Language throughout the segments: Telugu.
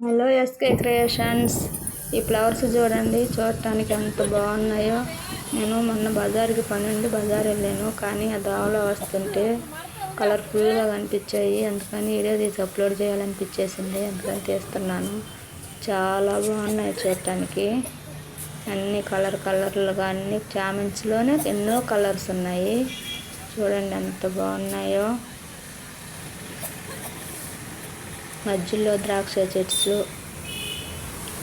Hello SK creations. ఈ ఫ్లవర్స్ చూడండి చూడటానికి ఎంత బాగున్నాయో. నేను మొన్న బజార్కి పని బజార్ వెళ్ళాను కానీ ఆ దావలో వస్తుంటే కలర్ఫుల్గా కనిపించాయి. అందుకని వీడియో తీసి అప్లోడ్ చేయాలనిపించేసింది. అందుకని తీస్తున్నాను. చాలా బాగున్నాయి చూడటానికి. అన్ని కలర్ కలర్లుగా అన్ని చామంతిలోనే ఎన్నో కలర్స్ ఉన్నాయి. చూడండి ఎంత బాగున్నాయో. మధ్యలో ద్రాక్ష చెట్లు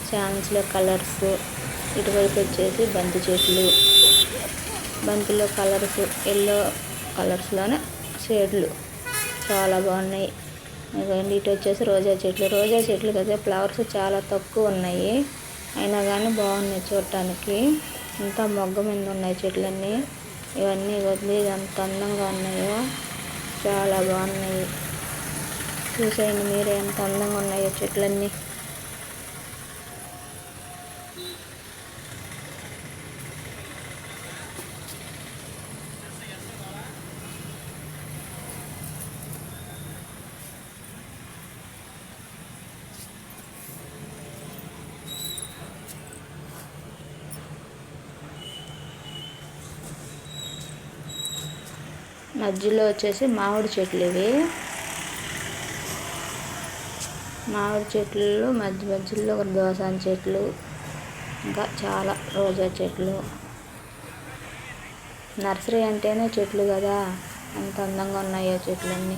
చాన్స్లో కలర్స్ ఇటువైపు వచ్చేసి బంతి చెట్లు. బంతిలో కలర్స్ ఎల్లో కలర్స్లోనే షేడ్లు. చాలా బాగున్నాయి. ఇదిగోండి ఇటు వచ్చేసి రోజా చెట్లు. రోజా చెట్లు కదా ఫ్లవర్స్ చాలా తక్కువ ఉన్నాయి. అయినా కానీ బాగున్నాయి చూడటానికి. అంతా మొగ్గ మీద ఉన్నాయి చెట్లన్నీ. ఇవన్నీ వదిలి ఎంత అందంగా ఉన్నాయో. చాలా బాగున్నాయి. చూసేయండి మీరే ఎంత అందంగా ఉన్నాయో చెట్లన్నీ. మధ్యలో వచ్చేసి మామిడి చెట్లు ఇవి. మామిడి చెట్లు మధ్య మధ్యలో ఒక దోసాన చెట్లు ఇంకా చాలా రోజా చెట్లు. నర్సరీ అంటేనే చెట్లు కదా ఎంత అందంగా ఉన్నాయో చెట్లన్నీ.